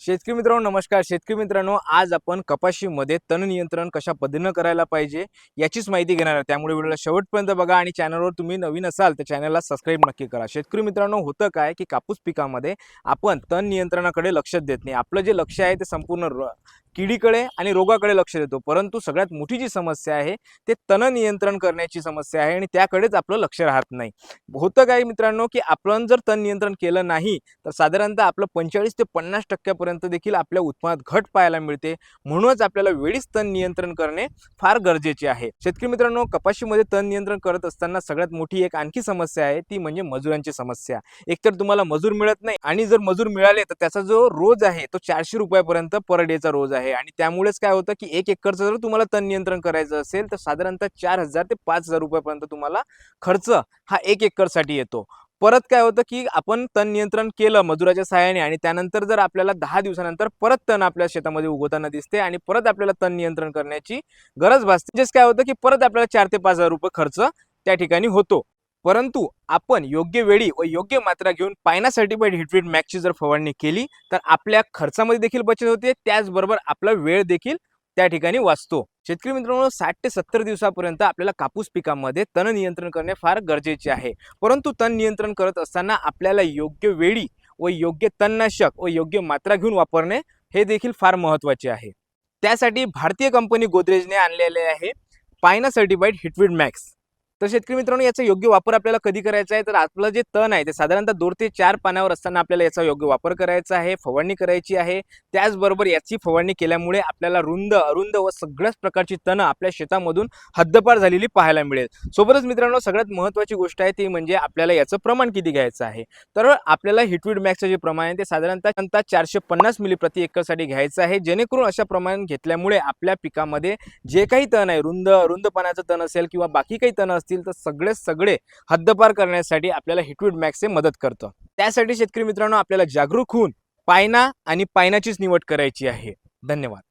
शेतकरी मित्रांनो नमस्कार. शेतकरी मित्रांनो आज आपण कपाशीमध्ये तण नियंत्रण कशा पद्धतीनं करायला पाहिजे याचीच माहिती घेणार आहे त्यामुळे व्हिडिओला शेवटपर्यंत बघा आणि चॅनलवर तुम्ही नवीन असाल तर चॅनलला सबस्क्राईब नक्की करा. शेतकरी मित्रांनो होतं काय की कापूस पिकामध्ये आपण तण नियंत्रणाकडे लक्ष देत नाही. आपलं जे लक्ष आहे ते संपूर्ण किडीकडे आणि रोगाकडे लक्ष देतो. परंतु सगळ्यात मोठी जी समस्या आहे ते तण नियंत्रण करण्याची समस्या आहे आणि त्याकडेच आपलं लक्ष राहत नाही. होतं काय मित्रांनो की आपण जर तण नियंत्रण केलं नाही तर साधारणतः आपलं पंचेचाळीस ते पन्नास टक्क्यापर्यंत देखील आपल्या उत्पन्नात घट पाहायला मिळते. म्हणूनच आपल्याला वेळीच तण नियंत्रण करणे फार गरजेचे आहे. शेतकरी मित्रांनो कपाशीमध्ये तण नियंत्रण करत असताना सगळ्यात मोठी एक आणखी समस्या आहे ती म्हणजे मजुरांची समस्या. एकतर तुम्हाला मजूर मिळत नाही आणि जर मजूर मिळाले तर त्याचा जो रोज आहे तो चारशे रुपयापर्यंत पर डेचा रोज आहे. आणि त्यामुळेच काय होतं की एक एकरचं जर तुम्हाला तण नियंत्रण करायचं असेल तर साधारणतः चार हजार ते पाच हजार रुपयापर्यंत तुम्हाला खर्च हा एक एकरसाठी येतो. परत काय होतं की आपण तण नियंत्रण केलं मजुराच्या सहाय्याने आणि त्यानंतर जर आपल्याला दहा दिवसानंतर परत तण आपल्या शेतामध्ये उगवताना दिसते आणि परत आपल्याला तण नियंत्रण करण्याची गरज भासते म्हणजेच काय होतं की परत आपल्याला चार ते पाच हजार रुपये खर्च त्या ठिकाणी होतो. परंतु आपण योग्य वेळी व योग्य मात्रा घेऊन पायना सर्टिफाईड हिटवीट मॅक्सची जर फवारणी केली तर आपल्या खर्चामध्ये देखील बचत होते. त्याचबरोबर आपला वेळ देखील त्या ठिकाणी वाचतो. शेतकरी मित्रांनो साठ ते सत्तर दिवसापर्यंत आपल्याला कापूस पिकामध्ये तण नियंत्रण करणे फार गरजेचे आहे. परंतु तण नियंत्रण करत असताना आपल्याला योग्य वेळी व योग्य तणनाशक व योग्य मात्रा घेऊन वापरणे हे देखील फार महत्त्वाचे आहे. त्यासाठी भारतीय कंपनी गोदरेजने आणलेले आहे पायना सर्टिफाईड हिटवीड मॅक्स तर शेतकरी मित्रांनो याचा योग्य वापर आपल्याला कधी करायचा आहे? तर आपलं जे तण आहे ते साधारणतः दोन ते चार पानावर असताना आपल्याला याचा योग्य वापर करायचा आहे फवारणी करायची आहे. त्याचबरोबर याची फवारणी केल्यामुळे आपल्याला रुंद अरुंद व सगळ्याच प्रकारची तणं आपल्या शेतामधून हद्दपार झालेली पाहायला मिळेल. सोबतच मित्रांनो सगळ्यात महत्त्वाची गोष्ट आहे ती म्हणजे आपल्याला याचं प्रमाण किती घ्यायचं आहे? तर आपल्याला हिटवीड मॅक्सचं जे प्रमाण आहे ते साधारणतः चारशे पन्नास मिली प्रति एकरसाठी घ्यायचं आहे. जेणेकरून अशा प्रमाण घेतल्यामुळे आपल्या पिकामध्ये जे काही तण आहे रुंद रुंद पाण्याचं तण असेल किंवा बाकी काही तण असतील तर सगळे सगळे हद्दपार करण्यासाठी आपल्याला हिटवीड मॅक्स हे मदत करतं. त्यासाठी शेतकरी मित्रांनो आपल्याला जागरूक होऊन पायना आणि पायनाचीच निवड करायची आहे. धन्यवाद.